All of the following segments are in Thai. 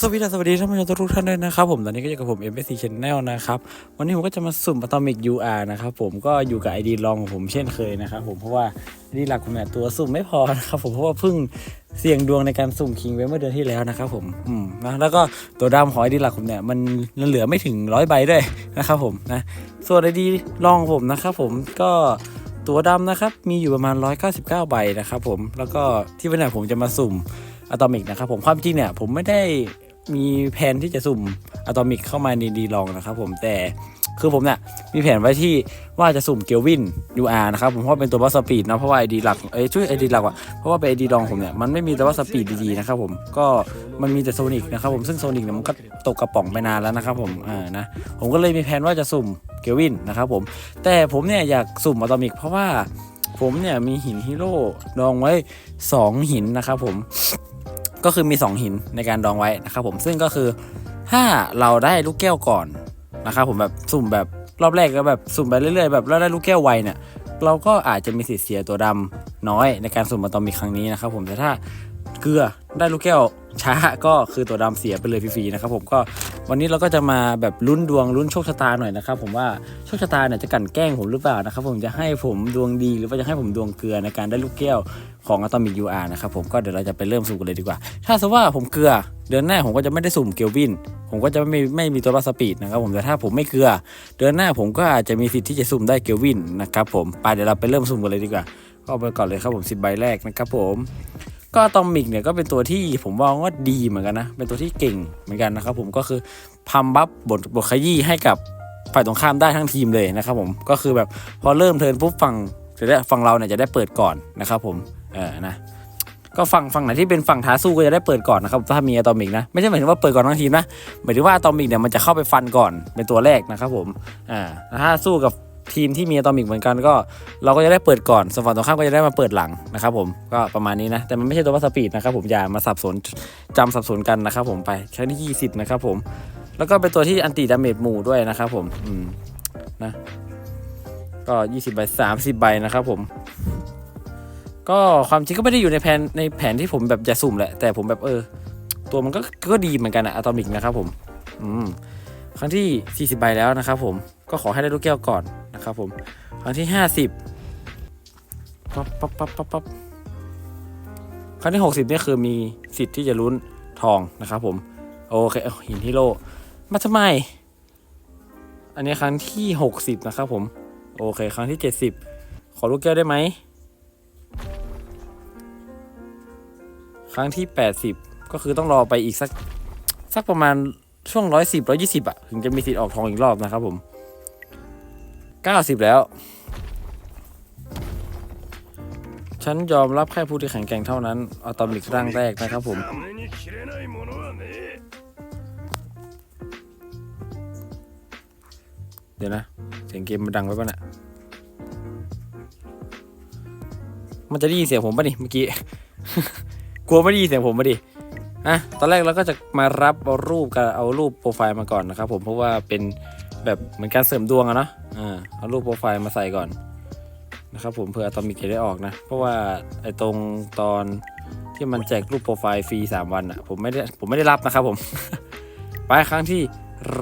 สวัสดีสวัสดีท่านผู้ชมทุกท่านด้วยนะครับผมตอนนี้ก็อยู่กับผม MSC Channel นะครับวันนี้ผมก็จะมาสุ่ม Atomic UR นะครับผมก็อยู่กับ ID ลองของผมเช่นเคยนะครับผมเพราะว่า ID หลักผมเนี่ยตัวสุ่มไม่พอนะครับผมเพราะว่าเพิ่งเสี่ยงดวงในการสุ่มคิงไว้เมื่อเดือนที่แล้วนะครับผมอืมนะแล้วก็ตัวดำของ ID หลักผมเนี่ยมันเหลือไม่ถึงร้อยใบด้วยนะครับผมนะส่วน ID ลองของผมนะครับผมก็ตัวดำนะครับมีอยู่ประมาณ 199 ใบนะครับผมแล้วก็ที่วันนี้ผมจะมาสุ่มอะตอมิกนะครับผมความจริงเนี่ยผมไม่ได้ มีแผนที่จะสุ่มอะตอมิกเข้ามาในดีลองนะครับผมแต่คือผมเนี่ยมีแผนไว้ที่ว่าจะสุ่มเกลวิน UR นะครับผมเพราะเป็นตัวบัสสปีดนะเพราะว่าไอดีหลักเอ้ยช่วยไอดีหลักว่ะเพราะว่าเป็นไอดีลองผมเนี่ยมันไม่มีตัวบัสสปีดดีๆนะครับผมก็มันมีแต่โซนิกนะครับผมซึ่งโซนิกเนี่ยมันก็ตกกระป๋องไปนานแล้วนะครับผมอ่านะผมก็เลยมีแผนว่าจะสุ่มเกลวินนะครับผมแต่ผมเนี่ยอยากสุ่มอะตอมิก เพราะว่าผมเนี่ยมีหินฮีโร่ดองไว้สองหินนะครับผม ก็คือมี 2 หินในการดองไว้นะครับผมซึ่งก็คือถ้าเราได้ลูกแก้วก่อนนะครับผมแบบสุ่มแบบรอบแรกก็แบบสุ่มไปเรื่อยๆแบบแล้วได้ลูกแก้วไวเนี่ยเราก็อาจจะมีสิทธิ์เสียตัวดำน้อยในการสุ่มมาตอมิกครั้งนี้นะครับผมแต่ถ้า เกลือได้ลูกแก้วช้าก็คือตัวดำเสียไปเลยฟรีๆนะครับผมก็วันนี้เราก็จะมาแบบลุ้นดวงลุ้นโชคชะตาหน่อยนะครับผมว่าโชคชะตาเนี่ยจะกั่นแกล้งผมหรือเปล่านะครับผมจะให้ผมดวงดีหรือว่าจะให้ผมดวงเกลือในการได้ลูกแก้วของ Atomic UR นะครับผมก็เดี๋ยวเราจะไปเริ่มสุ่มกันเลยดีกว่า ถ้าสมมติว่าผมเกลือเดือนหน้าผมก็จะไม่ได้สุ่มเกลวิน ผมก็จะไม่ไม่มีตัวบัสสปีดนะครับผมแต่ถ้าผมไม่เกลือ เดือนหน้าผมก็อาจจะมีสิทธิ์ที่จะสุ่มได้เกลวินนะครับผมไปเดี๋ยวเราไปเริ่มสุ่มกันเลยดีกว่าก็ไปก่อนเลยครับผม10ใบแรกนะครับผม ก็ตอมิกเนี่ยก็เป็นตัวที่ผมว่าว่าดีเหมือนกันนะ เป็นตัวที่เก่งเหมือนกันนะครับผมก็คือพัมบัฟบทบทขยี้ให้กับฝ่ายตรงข้ามได้ทั้งทีมเลยนะครับผมก็คือแบบพอเริ่มเทินปุ๊บฝั่งจะได้ฝั่งเราเนี่ยจะได้เปิดก่อนนะครับผมเออนะก็ฝั่งฝั่งไหนที่เป็นฝั่งท้าสู้ก็จะได้เปิดก่อนนะครับถ้ามีอะตอมิกนะไม่ใช่หมายถึงว่าเปิดก่อนทั้งทีมนะหมายถึงว่าอะตอมิกเนี่ยมันจะเข้าไปฟันก่อนเป็นตัวแรกนะครับผมอ่าถ้าสู้กับ ทีมที่มีอะตอมิกเหมือนกันก็ เราก็จะได้เปิดก่อนส่วนฝั่งตรงข้ามก็จะได้มาเปิดหลังนะครับผมก็ประมาณนี้นะ แต่มันไม่ใช่ตัววัสปีดนะครับผมอย่ามาสับสนจำสับสนกันนะครับผมไปครั้งที่20นะครับผมแล้วก็เป็นตัวที่อันติดาเมจหมู่ด้วยนะครับผมอืมนะก็ 20ใบ30 ใบนะครับผม ก็ความจริงก็ไม่ได้อยู่ในแผนในแผนที่ผมแบบจะสุ่มแหละ แต่ผมแบบเออ ตัวมันก็ก็ดีเหมือนกันอะอะตอมิกนะครับผม อืม ครั้งที่ 40 ใบแล้วนะครับผม ก็ขอให้ได้ลูกแก้วก่อนนะครับผมครั้งที่50ปั๊บปั๊บปั๊บปั๊บปั๊บครั้งที่60เนี่ยคือมีสิทธิ์ที่จะลุ้นทองนะครับผม โอเคหินฮีโร่มาทำไม อันนี้ครั้งที่60นะครับผม โอเค ครั้งที่70ขอลูกแก้วได้ไหม ครั้งที่80ก็คือต้องรอไปอีกสักสักประมาณช่วง110 120อะ ถึงจะมีสิทธิ์ออกทองอีกรอบนะครับผม 90 แล้ว ฉันยอมรับแค่ผู้ที่แข็งแกร่งเท่านั้นเอาตอมิกร่างแรกนะครับผม เดี๋ยวนะ เสียงเกมมันดังไว้ป่ะเนี่ยมันจะได้ยินเสียงผมป่ะนี่เมื่อกี้ กลัวไม่ได้ยินเสียงผมป่ะดิอะตอนแรกเราก็จะมารับเอารูปกับเอารูปโปรไฟล์มาก่อนนะครับผมเพราะว่าเป็น แบบเหมือนการเสริมดวงอะเนาะอ่าเอารูปโปรไฟล์มาใส่ก่อนนะครับผมเพื่ออะตอมิกจะได้ออกนะ เพราะว่าไอ้ตรงตอนที่มันแจกรูปโปรไฟล์ฟรี 3 วันอะผมไม่ได้ผมไม่ได้รับนะครับผม ไปครั้งที่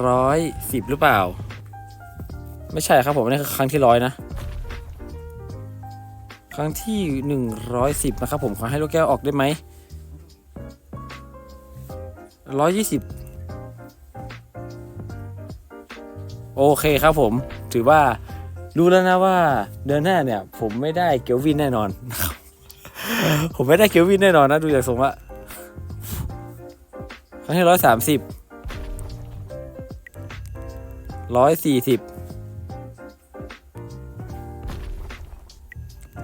ร้อยสิบหรือเปล่า ไม่ใช่ครับผมนี่คือครั้งที่ร้อยนะ ครั้งที่หนึ่งร้อยสิบนะครับผมขอให้ลูกแก้วออกได้ไหมร้อยยี่สิบ โอเคครับผม ถือว่ารู้แล้วนะว่าเดือนหน้าเนี่ย ผมไม่ได้เกลวินแน่นอน ผมไม่ได้เกลวินแน่นอนนะดูจากทรงละครั้งที่ร้อยสามสิบร้อยสี่สิบ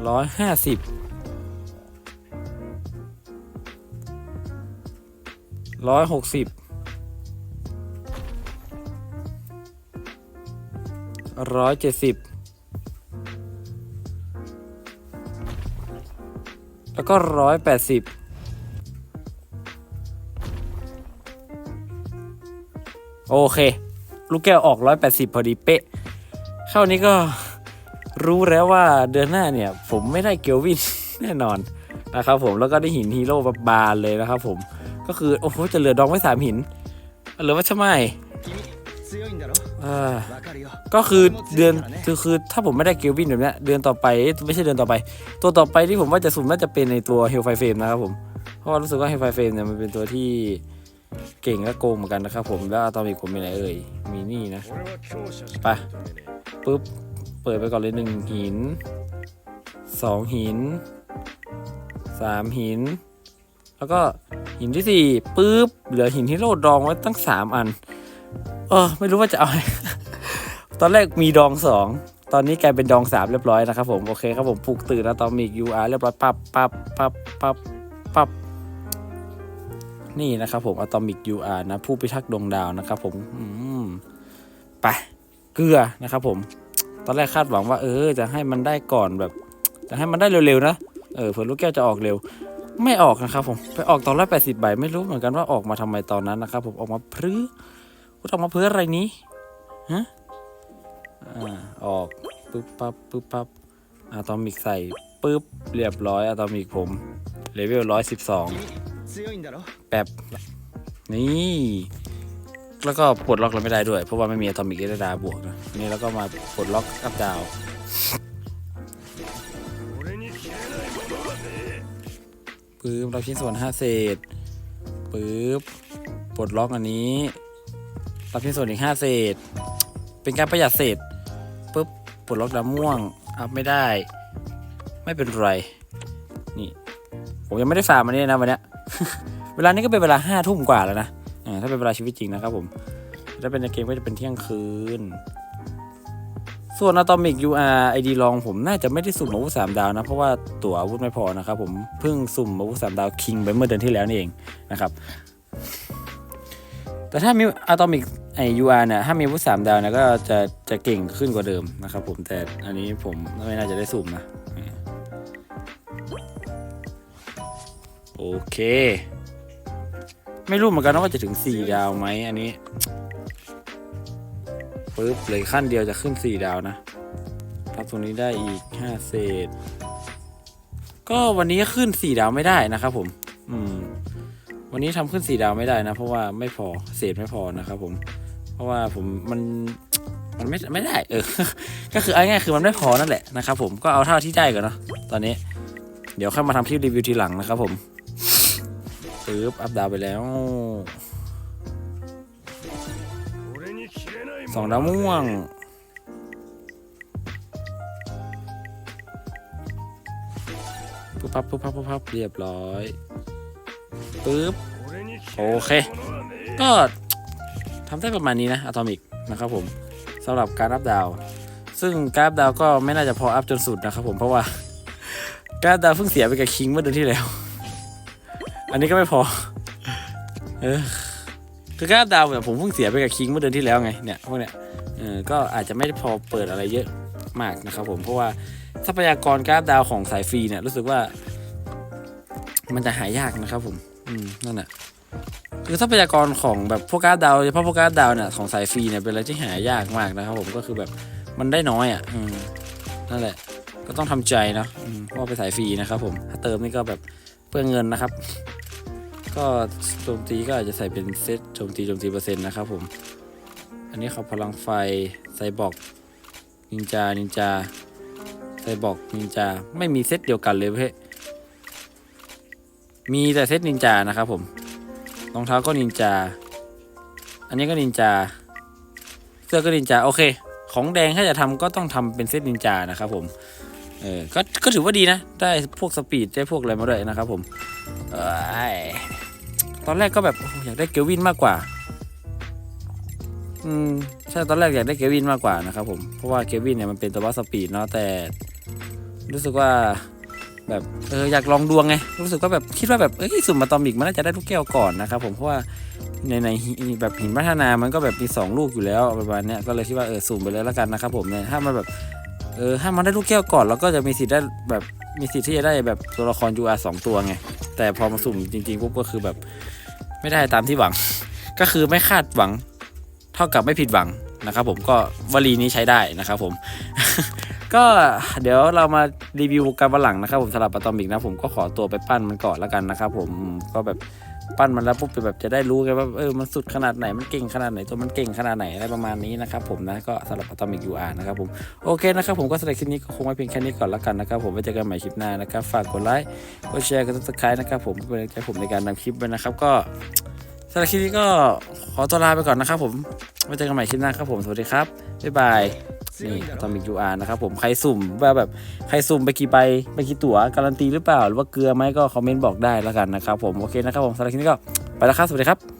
ร้อยห้าสิบร้อยหกสิบ ร้อยเจ็ดสิบแล้วก็ร้อยแปดสิบโอเค ลูกแก้วออกร้อยแปดสิบพอดีเป๊ะ เข้านี้ก็รู้แล้วว่าเดือนหน้าเนี่ย ผมไม่ได้เกลวินแน่นอนนะครับผมแล้วก็ได้หินฮีโร่บานเลยนะครับผมก็ก็คือ โอ้โห จะเหลือดองไว้สามหินเหลือไว้ทำไม ก็คือเดือนคือคือถ้าผมไม่ได้เกลวินแบบเนี้ยเดือนต่อไปไม่ใช่เดือนต่อไป ตัวต่อไปที่ผมว่าจะสุ่มน่าจะเป็นในตัวเฮลไฟเฟมนะครับผมเพราะรู้สึกว่าเฮลไฟเฟมเนี่ยมันเป็นตัวที่เก่งและโกงเหมือนกันนะครับผมแล้วตอนมีผมมีอะไรเอ่ยมีนี่นะไปปุ๊บเปิดไปก่อนเลยหนึ่งหินสองหินสามหิน แล้วก็หินที่สี่ปุ๊บเหลือหินที่โลดดองไว้ตั้งสามอัน เออไม่รู้ว่าจะเอาอะไร ตอนแรกมีดองสองตอนนี้กลายเป็นดองสามเรียบร้อยนะครับผมโอเคครับผมปลุกตื่นอะตอมิกยูอาร์เรียบร้อยปับปับปับปับปับนี่นะครับผมอะตอมิกยูอาร์นะ ผู้พิทักษ์ดวงดาวนะครับผมอืมไปเกลือนะครับผม ตอนแรกคาดหวังว่า เออ จะให้มันได้ก่อนแบบจะให้มันได้เร็วๆนะเออเผื่อลูกแก้วจะออกเร็ว ไม่ออกนะครับผมไปออกตอนร้อยแปดสิบใบไม่รู้เหมือนกันว่าออกมาทำไมตอนนั้นนะครับผมออกมาพื้อออกมาเพื่ออะไรนี้ฮะ อ่าออกปึ๊บปั๊บปึ๊บปั๊บอะตอมิกใส่ปึ๊บเรียบร้อยอะตอมิกผมเลเวลร้อยสิบสองแบบนี่แล้วก็ปลดล็อกเราไม่ได้ด้วย เพราะว่าไม่มีอะตอมิกเอดาบวกนะนี่แล้วก็มาปลดล็อกอัพดาวปึ๊บเราชิ้นส่วนห้าเศษปึ๊บปลดล็อกอันนี้เราชิ้นส่วนอีกห้าเศษ เป็นการประหยัดเศษ ปลดล็อกดำม่วง อัพไม่ได้ ไม่เป็นไร นี่ ผมยังไม่ได้ฟาร์มมันนี่นะวันนี้เวลานี้ก็เป็นเวลาห้าทุ่มกว่าแล้วนะอ่าถ้าเป็นเวลาชีวิตจริงนะครับผม ถ้าเป็นในเกมก็จะเป็นเที่ยงคืน ส่วน Atomic UR ID ลองผมน่าจะไม่ได้สุ่มอาวุธสามดาวนะ เพราะว่าตั๋วอาวุธไม่พอนะครับผม เพิ่งสุ่มอาวุธสามดาวคิงไปเมื่อเดือนที่แล้วนี่เองนะครับ แต่ถ้ามี Atomic ไอ UR เนี่ยถ้ามีวุธสามดาวเนี่ยก็จะจะเก่งขึ้นกว่าเดิมนะครับผมแต่อันนี้ผมไม่น่าจะได้สุ่มนะ โอเค ไม่รู้เหมือนกันว่าจะถึง4ดาวไหมอันนี้ปึ๊บเลยขั้นเดียวจะขึ้น4ดาวนะรับตรงนี้ได้อีก5เศษ ก็วันนี้ขึ้น4ดาวไม่ได้นะครับผม อืมวันนี้ทำขึ้น4ดาวไม่ได้นะ เพราะว่าไม่พอเศษไม่พอนะครับผม ราะว่าผมมันมันไม่ไม่ได้เออ ก็คือไอาง่ายคือมันไม่พอนั่นแหละนะครับผมก็เอาเท่าที่ได้ก่อนเนาะตอนนี้ เดี๋ยวค่อยมาทำคลิปรีวิวทีหลังนะครับผมปึ๊บอัพดาวไปแล้วสองดาวม่วงปุ๊บปั๊บปุ๊บปั๊บปุ๊บปั๊บเรียบร้อยปึ๊บโอเค ก็ ทำได้ประมาณนี้นะอะตอมิกนะครับผมสำหรับการอัพดาว ซึ่งการอัพดาวก็ไม่น่าจะพออัพจนสุดนะครับผมเพราะว่า การอัพดาวเพิ่งเสียไปกับคิงเมื่อเดือนที่แล้ว อันนี้ก็ไม่พอ เออคือการอัพดาวเนี่ยผมเพิ่งเสียไปกับคิงเมื่อเดือนที่แล้วไงเนี่ยพวกเนี้ยเออก็อาจจะไม่ได้พอเปิดอะไรเยอะมากนะครับผมเพราะว่าทรัพยากรการอัพดาวของสายฟรีเนี่ยรู้สึกว่า มันจะหายากนะครับผม อืมนั่นแหละ คือทรัพยากรของแบบพวกการ์ดดาวเฉพาะพวกการ์ดดาวเนี่ยของสายฟรีเนี่ยเป็นอะไรที่หายากมากนะครับผมก็คือแบบมันได้น้อยอะนั่นแหละ ก็ต้องทำใจนะเพราะไปนสายฟรีนะครับผมถ้าเติมนี่ก็แบบเปลือเงินนะครับ ก็โจมตีก็อาจจะใส่เป็นเซตโจมตีโจมตีเปอร์เซ็นต์นะครับผม อันนี้เขาพลังไฟไซบอร์กนินจานินจาไซบอร์กนินจาไม่มีเซตเดียวกันเลยเพ่มีแต่เซตนินจานะครับผม รองเท้าก็นินจา อันนี้ก็นินจา เสื้อก็นินจา โอเค ของแดงถ้าจะทำก็ต้องทำเป็นเซตนินจานะครับผม เออ ก็ ก็ถือว่าดีนะ ได้พวกสปีดได้พวกอะไรมาด้วยนะครับผมเอตอนแรกก็แบบอยากได้เกลวินมากกว่า อืม ใช่ ตอนแรกอยากได้เกลวินมากกว่านะครับผม เพราะว่าเกลวินเนี่ยมันเป็นตัวว่าสปีดเนาะ แต่ รู้สึกว่า แบบเอออยากลองดวงไงรู้สึกว่าแบบคิดว่าแบบเอ้ยสุ่มมาตอมิกมันน่าจะได้ลูกแก้วก่อนนะครับผมเพราะว่าในในแบบหินพัฒนามันก็แบบมีสองลูกอยู่แล้วประมาณเนี้ยก็เลยคิดว่าเออสุ่มไปเลยแล้วกันนะครับผมเนี่ยถ้ามันแบบเออถ้ามันได้ลูกแก้วก่อนเราก็จะมีสิทธิ์ได้แบบมีสิทธิ์ที่จะได้แบบตัวละคร UR สองตัวไงแต่พอมาสุ่มจริงๆปุ๊บก็คือแบบไม่ได้ตามที่หวัง ก็คือไม่คาดหวัง เท่ากับไม่ผิดหวังนะครับผมก็วลีนี้ใช้ได้นะครับผม ก็เดี๋ยวเรามารีวิวกันวันหลังนะครับผมสำหรับอะตอมิกนะผมก็ขอตัวไปปั้นมันก่อนแล้วกันนะครับผมก็แบบปั้นมันแล้วปุ๊บแบบจะได้รู้ไงว่าเออมันสุดขนาดไหนมันเก่งขนาดไหนตัวมันเก่งขนาดไหนอะไรประมาณนี้นะครับผมนะก็สำหรับ Atomic UR นะครับผมโอเคนะครับผมก็สำหรับคลิปนี้ก็คงไว้เพียงแค่นี้ก่อนแล้วกันนะครับผมไว้เจอกันใหม่คลิปหน้านะครับฝากกดไลค์กดแชร์กด subscribe นะครับผมเป็นกำลังใจผมในการทำคลิปด้วยนะครับก็สำหรับคลิปนี้ก็ขอตัวลาไปก่อนนะครับผมไว้เจอกันใหม่คลิปหน้าครับผมสวัสดีครับบ๊ายบาย นี่ทำอีก UR นะครับผมใครสุ่มว่าแบบใครสุ่มไปกี่ใบไปกี่ตั๋วการันตีหรือเปล่า หรือว่าเกลือไหมก็คอมเมนต์บอกได้แล้วกันนะครับผมโอเคนะครับผมสำหรับคลิปนี้ก็ไปแล้วครับสวัสดีครับ